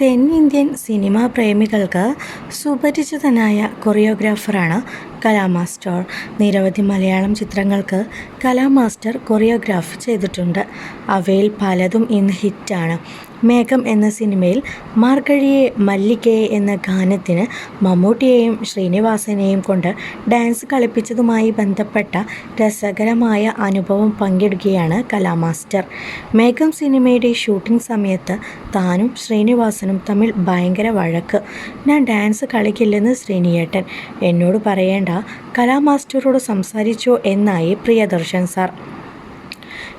തെന്നിന്ത്യൻ സിനിമാ പ്രേമികൾക്ക് സുപരിചിതനായ കൊറിയോഗ്രാഫറാണ് കലാമാസ്റ്റർ. നിരവധി മലയാളം ചിത്രങ്ങൾക്ക് കലാമാസ്റ്റർ കൊറിയോഗ്രാഫ് ചെയ്തിട്ടുണ്ട്. അവയിൽ പലതും ഇന്ന് ഹിറ്റാണ്. മേഘം എന്ന സിനിമയിൽ മാർഗഴിയെ മല്ലികയെ എന്ന ഗാനത്തിന് മമ്മൂട്ടിയെയും ശ്രീനിവാസനെയും കൊണ്ട് ഡാൻസ് കളിപ്പിച്ചതുമായി ബന്ധപ്പെട്ട രസകരമായ അനുഭവം പങ്കിടുകയാണ് കലാമാസ്റ്റർ. മേഘം സിനിമയുടെ ഷൂട്ടിംഗ് സമയത്ത് താനും ശ്രീനിവാസനും തമ്മിൽ ഭയങ്കര വഴക്ക്. ഞാൻ ഡാൻസ് കളിക്കില്ലെന്ന് ശ്രീനിയേട്ടൻ. എന്നോട് പറയേണ്ട കലാമാസ്റ്ററോട് സംസാരിച്ചോ എന്നായി പ്രിയദർശൻ സാർ.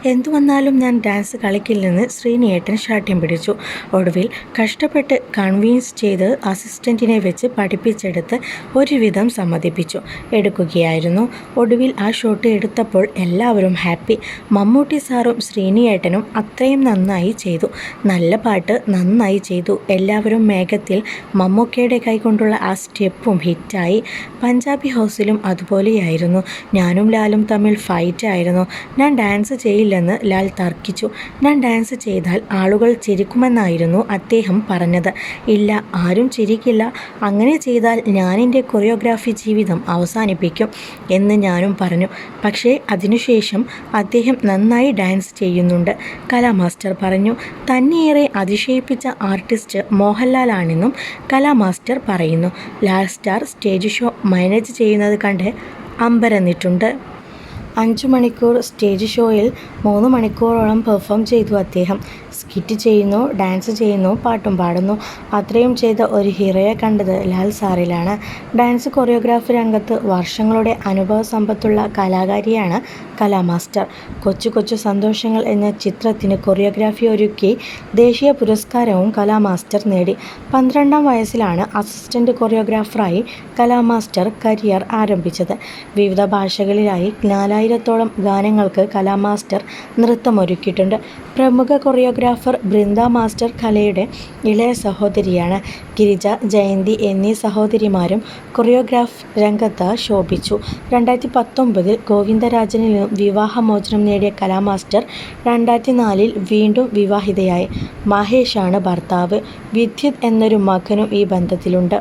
എന്തു വന്നാലും ഞാൻ ഡാൻസ് കളിക്കില്ലെന്ന് ശ്രീനിയേട്ടൻ ശാഠ്യം പിടിച്ചു. ഒടുവിൽ കഷ്ടപ്പെട്ട് കൺവീൻസ് ചെയ്ത് അസിസ്റ്റന്റിനെ വെച്ച് പഠിപ്പിച്ചെടുത്ത് ഒരുവിധം സമ്മതിപ്പിച്ചു എടുക്കുകയായിരുന്നു. ഒടുവിൽ ആ ഷോട്ട് എടുത്തപ്പോൾ എല്ലാവരും ഹാപ്പി. മമ്മൂട്ടി സാറും ശ്രീനിയേട്ടനും അത്രയും നന്നായി ചെയ്തു. നല്ല പാട്ട് നന്നായി ചെയ്തു. എല്ലാവരും മേഘത്തിൽ മമ്മൂക്കയുടെ കൈകൊണ്ടുള്ള ആ സ്റ്റെപ്പും ഹിറ്റായി. പഞ്ചാബി ഹൗസിലും അതുപോലെയായിരുന്നു. ഞാനും ലാലും തമ്മിൽ ഫൈറ്റ് ആയിരുന്നു. ഞാൻ ഡാൻസ് ചെയ്യില്ലെന്ന് ലാൽ തർക്കിച്ചു. ഞാൻ ഡാൻസ് ചെയ്താൽ ആളുകൾ ചിരിക്കുമെന്നായിരുന്നു അദ്ദേഹം പറഞ്ഞത്. ഇല്ല ആരും ചിരിക്കില്ല. അങ്ങനെ ചെയ്താൽ ഞാനെന്റെ കൊറിയോഗ്രാഫി ജീവിതം അവസാനിപ്പിക്കും എന്ന് ഞാനും പറഞ്ഞു. പക്ഷേ അതിനുശേഷം അദ്ദേഹം നന്നായി ഡാൻസ് ചെയ്യുന്നുണ്ട്. കലാമാസ്റ്റർ പറഞ്ഞു. തന്നെയേറെ അതിശയിപ്പിച്ച ആർട്ടിസ്റ്റ് മോഹൻലാലാണെന്നും കലാമാസ്റ്റർ പറയുന്നു. Lal star stage show manage ചെയ്യുന്നത് കണ്ട് അമ്പരന്നിട്ടുണ്ട്. അഞ്ചു മണിക്കൂർ സ്റ്റേജ് ഷോയിൽ മൂന്ന് മണിക്കൂറോളം പെർഫോം ചെയ്തു അദ്ദേഹം. സ്കിറ്റ് ചെയ്യുന്നു, ഡാൻസ് ചെയ്യുന്നു, പാട്ടും പാടുന്നു. അത്രയും ചെയ്ത ഒരു ഹീറോയെ കണ്ടത് ലാൽ സാറിലാണ്. ഡാൻസ് കൊറിയോഗ്രാഫി രംഗത്ത് വർഷങ്ങളുടെ അനുഭവ സമ്പത്തുള്ള കലാകാരിയാണ് കലാമാസ്റ്റർ. കൊച്ചു കൊച്ചു സന്തോഷങ്ങൾ എന്ന ചിത്രത്തിന് കൊറിയോഗ്രാഫി ഒരുക്കി ദേശീയ പുരസ്കാരവും കലാമാസ്റ്റർ നേടി. പന്ത്രണ്ടാം വയസ്സിലാണ് അസിസ്റ്റന്റ് കൊറിയോഗ്രാഫറായി കലാമാസ്റ്റർ കരിയർ ആരംഭിച്ചത്. വിവിധ ഭാഷകളിലായി നാലായിരത്തോളം ഗാനങ്ങൾക്ക് കലാമാസ്റ്റർ നൃത്തമൊരുക്കിയിട്ടുണ്ട്. പ്രമുഖ കൊറിയോഗ്രാഫർ ബൃന്ദ മാസ്റ്റർ കലയുടെ ഇളയ സഹോദരിയാണ്. ഗിരിജ, ജയന്തി എന്നീ സഹോദരിമാരും കൊറിയോഗ്രാഫ് രംഗത്ത് ശോഭിച്ചു. രണ്ടായിരത്തി പത്തൊമ്പതിൽ ഗോവിന്ദരാജനിൽ നിന്നും വിവാഹമോചനം നേടിയ കലാമാസ്റ്റർ രണ്ടായിരത്തി നാലിൽ വീണ്ടും വിവാഹിതയായി. മഹേഷാണ് ഭർത്താവ്. വിദ്യുത് എന്നൊരു മകനും ഈ ബന്ധത്തിലുണ്ട്.